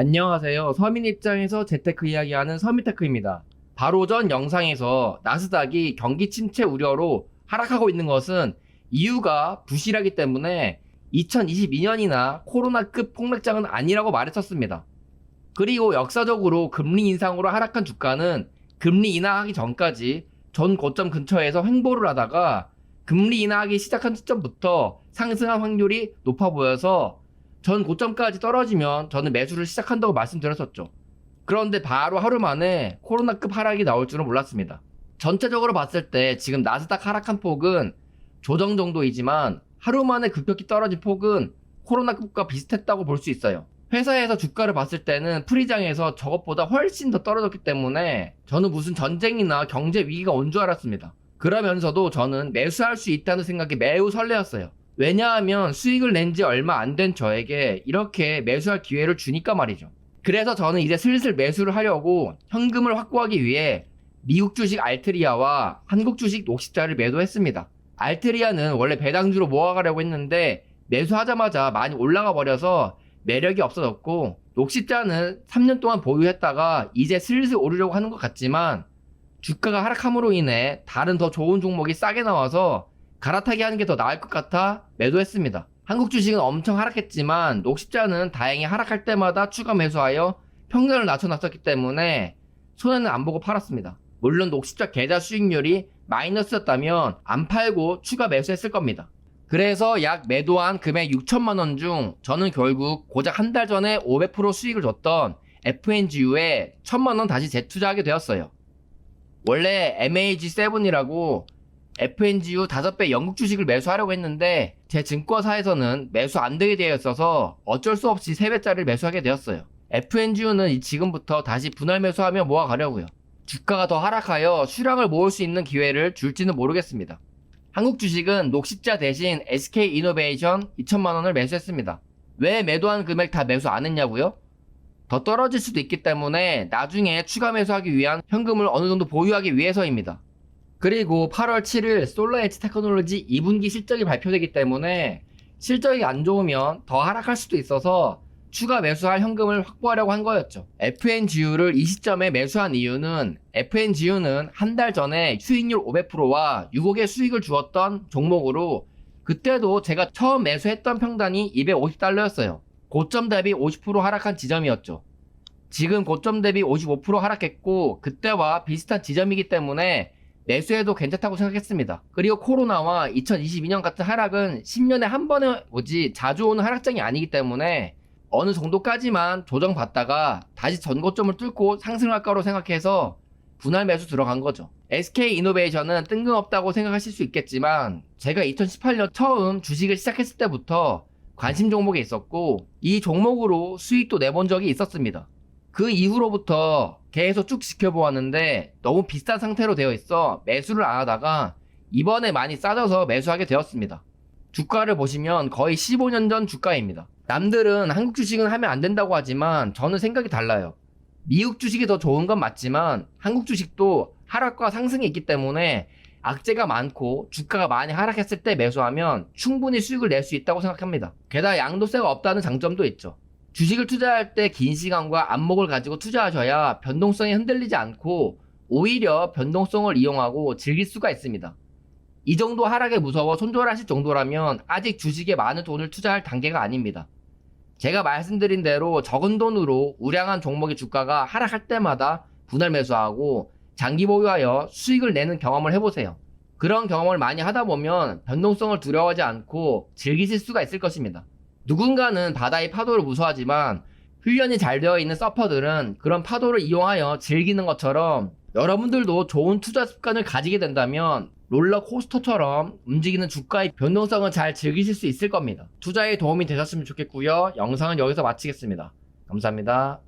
안녕하세요. 서민 입장에서 재테크 이야기하는 서민테크입니다. 바로 전 영상에서 나스닥이 경기 침체 우려로 하락하고 있는 것은 이유가 부실하기 때문에 2022년이나 코로나급 폭락장은 아니라고 말했었습니다. 그리고 역사적으로 금리 인상으로 하락한 주가는 금리 인하하기 전까지 전 고점 근처에서 횡보를 하다가 금리 인하하기 시작한 시점부터 상승한 확률이 높아 보여서 전 고점까지 떨어지면 저는 매수를 시작한다고 말씀드렸었죠. 그런데 바로 하루 만에 코로나급 하락이 나올 줄은 몰랐습니다. 전체적으로 봤을 때 지금 나스닥 하락한 폭은 조정 정도이지만 하루 만에 급격히 떨어진 폭은 코로나급과 비슷했다고 볼 수 있어요. 회사에서 주가를 봤을 때는 프리장에서 저것보다 훨씬 더 떨어졌기 때문에 저는 무슨 전쟁이나 경제 위기가 온 줄 알았습니다. 그러면서도 저는 매수할 수 있다는 생각이 매우 설레었어요. 왜냐하면 수익을 낸 지 얼마 안 된 저에게 이렇게 매수할 기회를 주니까 말이죠. 그래서 저는 이제 슬슬 매수를 하려고 현금을 확보하기 위해 미국 주식 알트리아와 한국 주식 녹십자를 매도했습니다. 알트리아는 원래 배당주로 모아가려고 했는데 매수하자마자 많이 올라가 버려서 매력이 없어졌고 녹십자는 3년 동안 보유했다가 이제 슬슬 오르려고 하는 것 같지만 주가가 하락함으로 인해 다른 더 좋은 종목이 싸게 나와서 갈아타기 하는 게 더 나을 것 같아 매도했습니다. 한국 주식은 엄청 하락했지만 녹십자는 다행히 하락할 때마다 추가 매수하여 평균을 낮춰놨었기 때문에 손해는 안 보고 팔았습니다. 물론 녹십자 계좌 수익률이 마이너스였다면 안 팔고 추가 매수했을 겁니다. 그래서 약 매도한 금액 6천만 원 중 저는 결국 고작 한 달 전에 500% 수익을 줬던 FNGU에 1천만 원 다시 재투자하게 되었어요. 원래 MAG7이라고 FNGU 5배 영국 주식을 매수하려고 했는데 제 증권사에서는 매수 안 되게 되어 있어서 어쩔 수 없이 3배짜리를 매수하게 되었어요. FNGU는 지금부터 다시 분할 매수하며 모아가려고요. 주가가 더 하락하여 수량을 모을 수 있는 기회를 줄지는 모르겠습니다. 한국 주식은 녹십자 대신 SK 이노베이션 2천만 원을 매수했습니다. 왜 매도한 금액 다 매수 안 했냐고요? 더 떨어질 수도 있기 때문에 나중에 추가 매수하기 위한 현금을 어느 정도 보유하기 위해서입니다. 그리고 8월 7일 솔라에치 테크놀로지 2분기 실적이 발표되기 때문에 실적이 안 좋으면 더 하락할 수도 있어서 추가 매수할 현금을 확보하려고 한 거였죠. FNGU를 이 시점에 매수한 이유는 FNGU는 한 달 전에 수익률 500%와 6억의 수익을 주었던 종목으로 그때도 제가 처음 매수했던 평단이 250달러였어요. 고점 대비 50% 하락한 지점이었죠. 지금 고점 대비 55% 하락했고 그때와 비슷한 지점이기 때문에 매수해도 괜찮다고 생각했습니다. 그리고 코로나와 2022년 같은 하락은 10년에 한 번에 오지 자주 오는 하락장이 아니기 때문에 어느 정도까지만 조정받다가 다시 전고점을 뚫고 상승할 거로 생각해서 분할 매수 들어간 거죠. SK 이노베이션은 뜬금없다고 생각하실 수 있겠지만 제가 2018년 처음 주식을 시작했을 때부터 관심 종목에 있었고 이 종목으로 수익도 내본 적이 있었습니다. 그 이후로부터 계속 쭉 지켜보았는데 너무 비싼 상태로 되어 있어 매수를 안 하다가 이번에 많이 싸져서 매수하게 되었습니다. 주가를 보시면 거의 15년 전 주가입니다. 남들은 한국 주식은 하면 안 된다고 하지만 저는 생각이 달라요. 미국 주식이 더 좋은 건 맞지만 한국 주식도 하락과 상승이 있기 때문에 악재가 많고 주가가 많이 하락했을 때 매수하면 충분히 수익을 낼 수 있다고 생각합니다. 게다가 양도세가 없다는 장점도 있죠. 주식을 투자할 때 긴 시간과 안목을 가지고 투자하셔야 변동성이 흔들리지 않고 오히려 변동성을 이용하고 즐길 수가 있습니다. 이 정도 하락에 무서워 손절하실 정도라면 아직 주식에 많은 돈을 투자할 단계가 아닙니다. 제가 말씀드린 대로 적은 돈으로 우량한 종목의 주가가 하락할 때마다 분할 매수하고 장기 보유하여 수익을 내는 경험을 해보세요. 그런 경험을 많이 하다 보면 변동성을 두려워하지 않고 즐기실 수가 있을 것입니다. 누군가는 바다의 파도를 무서워하지만 훈련이 잘 되어 있는 서퍼들은 그런 파도를 이용하여 즐기는 것처럼 여러분들도 좋은 투자 습관을 가지게 된다면 롤러코스터처럼 움직이는 주가의 변동성을 잘 즐기실 수 있을 겁니다. 투자에 도움이 되셨으면 좋겠고요. 영상은 여기서 마치겠습니다. 감사합니다.